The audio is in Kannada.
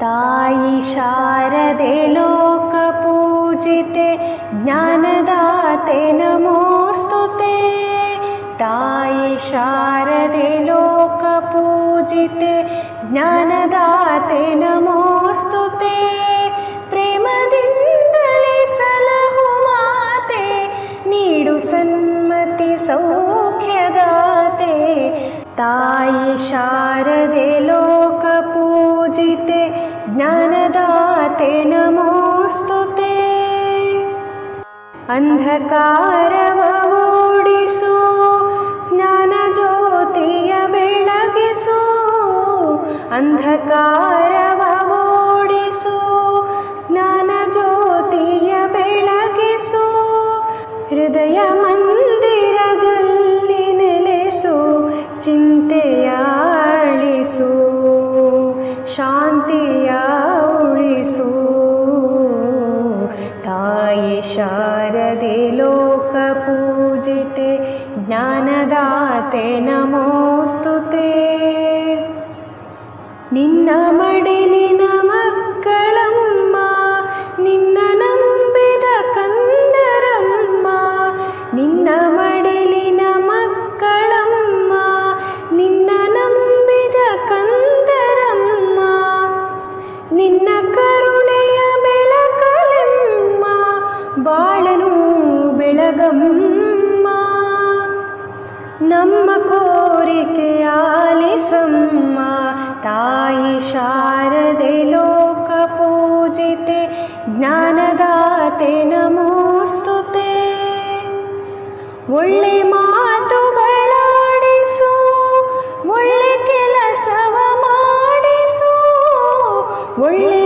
ತಾಯಿ ಶಾರದೆ ಲೋಕ ಪೂಜಿತೆ ಜ್ಞಾನದಾತೆ ನಮೋಸ್ತುತೆ ತಾಯಿ ಶಾರದೆ ಲೋಕ ಪೂಜಿತೆ ಜ್ಞಾನದಾತೆ ನಮೋಸ್ತುತೆ ಪ್ರೇಮದಿಂದಲೇ ಸಲಹು ಮಾತೆ, ನೀಡು ಸನ್ಮತಿ ಸೌಖ್ಯದಾತೆ. ತಾಯಿ ಶಾರದೆ ಲೋಕ ಪೂಜಿತೆ ಜ್ಞಾನದಾತೆ ನಮೋಸ್ತುತೆ ಅಂಧಕಾರವ ಓಡಿಸು ಜ್ಞಾನ ಜ್ಯೋತಿಯ ಬೆಳಗಿಸು ಅಂಧಕಾರವ ಓಡಿಸು ಜ್ಞಾನ ಜ್ಯೋತಿಯ ಬೆಳಗಿಸು ಹೃದಯ ಮಂದಿರದಲ್ಲಿ ನೆಲೆಸು ಚಿಂತೆಯ ಅಳಿಸು ಶಾಂತಿಯ शारदे लोकपूजिते ज्ञानदाते नमोऽस्तु ते। निन्नमडलि न मक्कळ ಬೆಳಗಮ್ಮ ನಮ್ಮ ಕೋರಿಕೆ ಆಲಿಸಮ್ಮ, ತಾಯಿ ಶಾರದೆ ಲೋಕ ಪೂಜಿತೆ, ಜ್ಞಾನದಾತೆ ನಮೋಸ್ತುತೆ. ಒಳ್ಳೆ ಮಾತುಗಳಾಡಿಸು ಒಳ್ಳೆ ಕೆಲಸವ ಮಾಡಿಸು, ಒಳ್ಳೆ